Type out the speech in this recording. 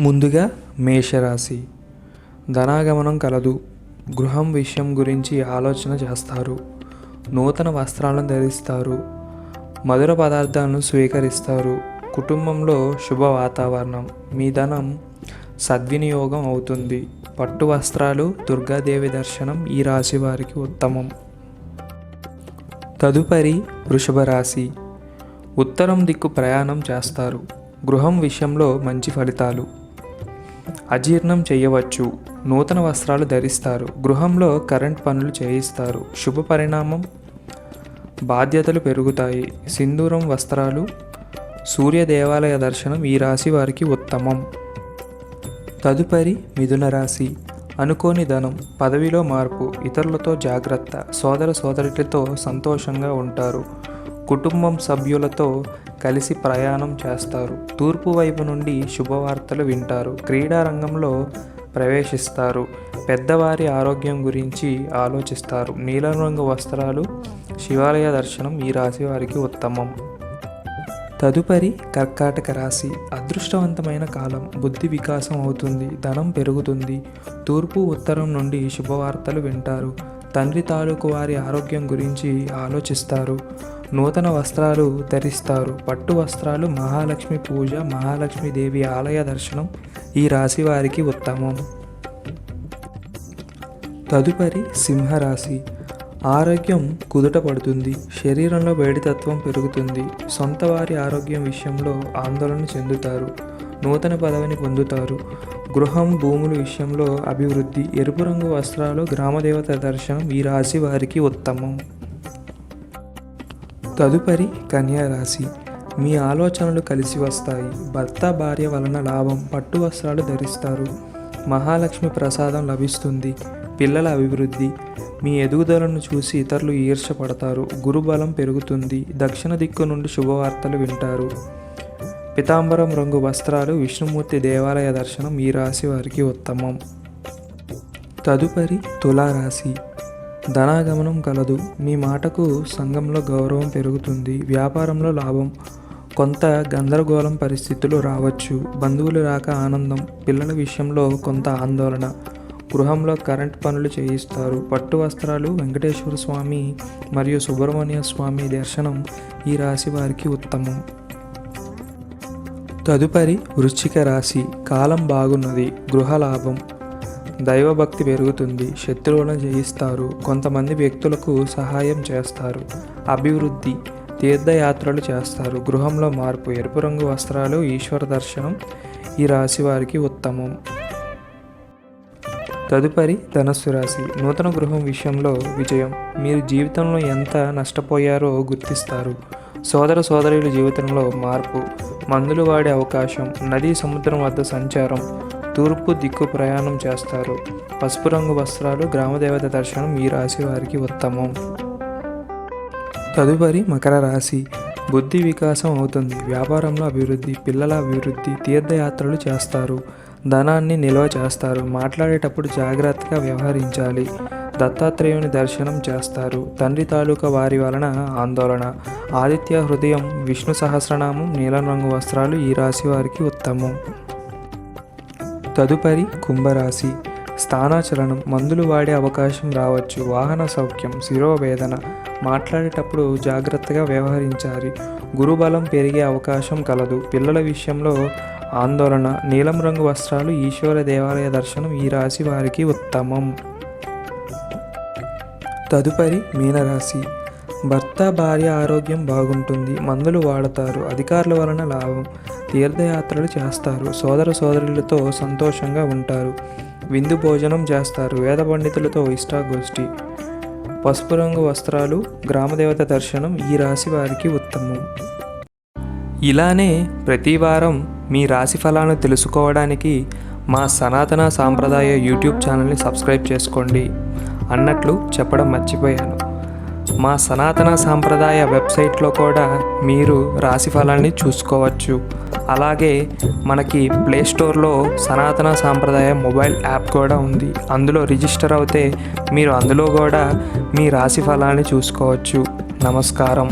ముందుగా మేషరాశి. ధనాగమనం కలదు. గృహం విషయం గురించి ఆలోచన చేస్తారు. నూతన వస్త్రాలను ధరిస్తారు. మధుర పదార్థాలను స్వీకరిస్తారు. కుటుంబంలో శుభ వాతావరణం. మీ ధనం సద్వినియోగం అవుతుంది. పట్టు వస్త్రాలు దుర్గాదేవి దర్శనం ఈ రాశి వారికి ఉత్తమం. తదుపరి వృషభ రాశి. ఉత్తరం దిక్కు ప్రయాణం చేస్తారు. గృహం విషయంలో మంచి ఫలితాలు. అజీర్ణం చేయవచ్చు. నూతన వస్త్రాలు ధరిస్తారు. గృహంలో కరెంట్ పనులు చేయిస్తారు. శుభ పరిణామం బాధ్యతలు పెరుగుతాయి. సింధూరం వస్త్రాలు సూర్య దేవాలయ దర్శనం ఈ రాశి వారికి ఉత్తమం. తదుపరి మిథున రాశి. అనుకోని ధనం పదవిలో మార్పు ఇతరులతో జాగ్రత్త సోదర సోదరులతో సంతోషంగా ఉంటారు. కుటుంబం సభ్యులతో కలిసి ప్రయాణం చేస్తారు. తూర్పు వైపు నుండి శుభవార్తలు వింటారు. క్రీడా రంగంలో ప్రవేశిస్తారు. పెద్దవారి ఆరోగ్యం గురించి ఆలోచిస్తారు. నీలం రంగు వస్త్రాలు శివాలయ దర్శనం ఈ రాశి వారికి ఉత్తమం. తదుపరి కర్కాటక రాశి. అదృష్టవంతమైన కాలం. బుద్ధి వికాసం అవుతుంది. ధనం పెరుగుతుంది. తూర్పు ఉత్తరం నుండి శుభవార్తలు వింటారు. తండ్రి తాలూకు వారి ఆరోగ్యం గురించి ఆలోచిస్తారు. నూతన వస్త్రాలు ధరిస్తారు. పట్టు వస్త్రాలు మహాలక్ష్మి పూజ మహాలక్ష్మీదేవి ఆలయ దర్శనం ఈ రాశి వారికి ఉత్తమం. తదుపరి సింహరాశి. ఆరోగ్యం కుదుట పడుతుంది. శరీరంలో వేడితత్వం పెరుగుతుంది. సొంత వారి ఆరోగ్యం విషయంలో ఆందోళన చెందుతారు. నూతన పదవిని పొందుతారు. గృహం భూముల విషయంలో అభివృద్ధి ఎరుపు రంగు వస్త్రాలు గ్రామదేవత దర్శనం ఈ రాశి వారికి ఉత్తమం. తదుపరి కన్యా రాశి. మీ ఆలోచనలు కలిసి వస్తాయి. భర్త భార్య వలన లాభం పట్టు వస్త్రాలు ధరిస్తారు. మహాలక్ష్మి ప్రసాదం లభిస్తుంది. పిల్లల అభివృద్ధి. మీ ఎదుగుదలను చూసి ఇతరులు ఈర్షపడతారు గురుబలం పెరుగుతుంది. దక్షిణ దిక్కు నుండి శుభవార్తలు వింటారు. పితాంబరం రంగు వస్త్రాలు విష్ణుమూర్తి దేవాలయ దర్శనం ఈ రాశి వారికి ఉత్తమం. తదుపరి తులారాశి. ధనాగమనం కలదు. మీ మాటకు సంఘంలో గౌరవం పెరుగుతుంది. వ్యాపారంలో లాభం. కొంత గందరగోళం పరిస్థితులు రావచ్చు. బంధువులు రాక ఆనందం. పిల్లల విషయంలో కొంత ఆందోళన. గృహంలో కరెంట్ పనులు చేయిస్తారు. పట్టు వస్త్రాలు వెంకటేశ్వర స్వామి మరియు సుబ్రహ్మణ్య స్వామి దర్శనం ఈ రాశి వారికి ఉత్తమం. తదుపరి వృశ్చిక రాశి. కాలం బాగున్నది గృహలాభం దైవభక్తి పెరుగుతుంది శత్రువులను జయిస్తారు కొంతమంది వ్యక్తులకు సహాయం చేస్తారు అభివృద్ధి తీర్థయాత్రలు చేస్తారు గృహంలో మార్పు ఎరుపు రంగు వస్త్రాలు ఈశ్వర దర్శనం ఈ రాశి వారికి ఉత్తమం. తదుపరి ధనస్సు రాశి. నూతన గృహం విషయంలో విజయం. మీరు జీవితంలో ఎంత నష్టపోయారో గుర్తిస్తారు. సోదర సోదరుల జీవితంలో మార్పు. మందులు వాడే అవకాశం. నదీ సముద్రం వద్ద సంచారం. తూర్పు దిక్కు ప్రయాణం చేస్తారు. పసుపు రంగు వస్త్రాలు గ్రామదేవత దర్శనం ఈ రాశి వారికి ఉత్తమం. తదుపరి మకర రాశి. బుద్ధి వికాసం అవుతుంది. వ్యాపారంలో అభివృద్ధి పిల్లల అభివృద్ధి తీర్థయాత్రలు చేస్తారు. ధనాన్ని నిల్వ చేస్తారు. మాట్లాడేటప్పుడు జాగ్రత్తగా వ్యవహరించాలి. దత్తాత్రేయుని దర్శనం చేస్తారు. తండ్రి తాలూకా వారి వలన ఆందోళన. ఆదిత్య హృదయం విష్ణు సహస్రనామం నీలం రంగు వస్త్రాలు ఈ రాశి వారికి ఉత్తమం. తదుపరి కుంభరాశి. స్థానాచలనం. మందులు వాడే అవకాశం రావచ్చు. వాహన సౌఖ్యం శిరోవేదన. మాట్లాడేటప్పుడు జాగ్రత్తగా వ్యవహరించాలి. గురుబలం పెరిగే అవకాశం కలదు. పిల్లల విషయంలో ఆందోళన. నీలం రంగు వస్త్రాలు ఈశ్వర దేవాలయ దర్శనం ఈ రాశి వారికి ఉత్తమం. తదుపరి మీనరాశి. భర్త భార్య ఆరోగ్యం బాగుంటుంది. మందులు వాడతారు. అధికారుల వలన లాభం. తీర్థయాత్రలు చేస్తారు. సోదర సోదరులతో సంతోషంగా ఉంటారు. విందు భోజనం చేస్తారు. వేద పండితులతో ఇష్టాగోష్ఠి. పసుపు రంగు వస్త్రాలు గ్రామదేవత దర్శనం ఈ రాశి వారికి ఉత్తమం. ఇలానే ప్రతివారం మీ రాశి ఫలాలను తెలుసుకోవడానికి మా సనాతన సాంప్రదాయ యూట్యూబ్ ఛానల్ని సబ్స్క్రైబ్ చేసుకోండి. అన్నట్లు చెప్పడం మర్చిపోయాను. మా సనాతన సాంప్రదాయ వెబ్సైట్లో కూడా మీరు రాశి ఫలాన్ని చూసుకోవచ్చు. అలాగే మనకి ప్లే స్టోర్లో సనాతన సాంప్రదాయ మొబైల్ యాప్ కూడా ఉంది. అందులో రిజిస్టర్ అవుతే మీరు అందులో కూడా మీ రాశి ఫలాన్ని చూసుకోవచ్చు. నమస్కారం.